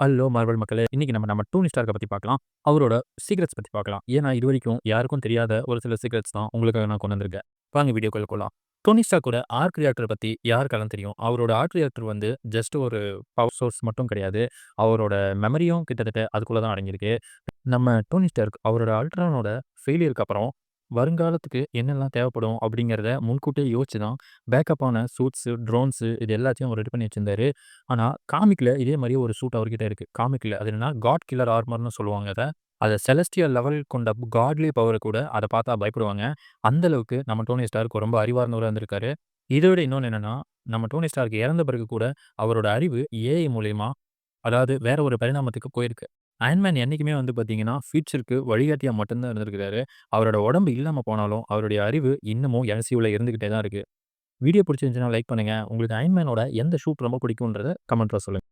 Hello Marvel மக்களே! இன்னைக்கு நம்ம நம்ம டூனி ஸ்டார்க்கை பற்றி பார்க்கலாம். அவரோட சீக்ரெட்ஸ் பற்றி பார்க்கலாம். ஏன்னா, இதுவரைக்கும் யாருக்கும் தெரியாத ஒரு சில சீக்ரெட்ஸ் தான் உங்களுக்காக நான் கொண்டு வந்திருக்கேன். வாங்க வீடியோக்குள்ள போலாம். டோனி ஸ்டாக்கோட ஆர்க் ரியாக்டர் பற்றி யாருக்கெல்லாம் தெரியும்? அவரோட ஆர்க் ரியாக்டர் வந்து ஜஸ்ட் ஒரு பவர் சோர்ஸ் மட்டும் கிடையாது. அவரோட மெமரியும் கிட்டத்தட்ட அதுக்குள்ளே தான் அடங்கியிருக்கு. நம்ம டோனி ஸ்டார்க் அவரோட அல்ட்ரானோட ஃபெயிலியருக்கு அப்புறம் வருங்காலத்துக்கு என்னெல்லாம் தேவைப்படும் அப்படிங்கிறத முன்கூட்டியே யோசிச்சு தான் பேக்கப்பான சூட்ஸு, ட்ரோன்ஸு இது எல்லாத்தையும் அவர் ரெடி பண்ணி வச்சிருந்தாரு. ஆனால் காமிக்கில் இதே மாதிரி ஒரு சூட் அவர்கிட்ட இருக்குது காமிக்கில் அது என்னன்னா, காட் கில்லர் ஆர்மர்னு சொல்லுவாங்க அதை அதை செலஸ்டியல் லெவல் கொண்ட காட்லி பவர் கூட அதை பார்த்தா பயப்படுவாங்க. அந்த அளவுக்கு நம்ம டோனி ஸ்டாருக்கு ரொம்ப அறிவார்ந்தவராக இருந்திருக்காரு. இதோட விட என்னென்னா நம்ம டோனி ஸ்டாருக்கு இறந்த பிறகு கூட அவரோட அறிவு ஏஐ மூலயமா அதாவது வேற ஒரு பரிணாமத்துக்கு போயிருக்கு. அயன்மேன் என்றைக்குமே என்னைக்குமே வந்து பார்த்தீங்கன்னா, ஃபியூச்சருக்கு வழிகாட்டியா மட்டும் தான் இருந்திருக்கிறாரு. அவரோட உடம்பு இல்லாம போனாலும், அவருடைய அறிவு இன்னமும் என்சியூல இருந்துகிட்டே தான் இருக்கு. வீடியோ பிடிச்சிருந்துச்சுன்னா லைக் பண்ணுங்க. உங்களுக்கு அயன்மேனோட எந்த ஷூட் ரொம்ப பிடிக்கும்ன்றத கமெண்ட்ல சொல்லுங்க.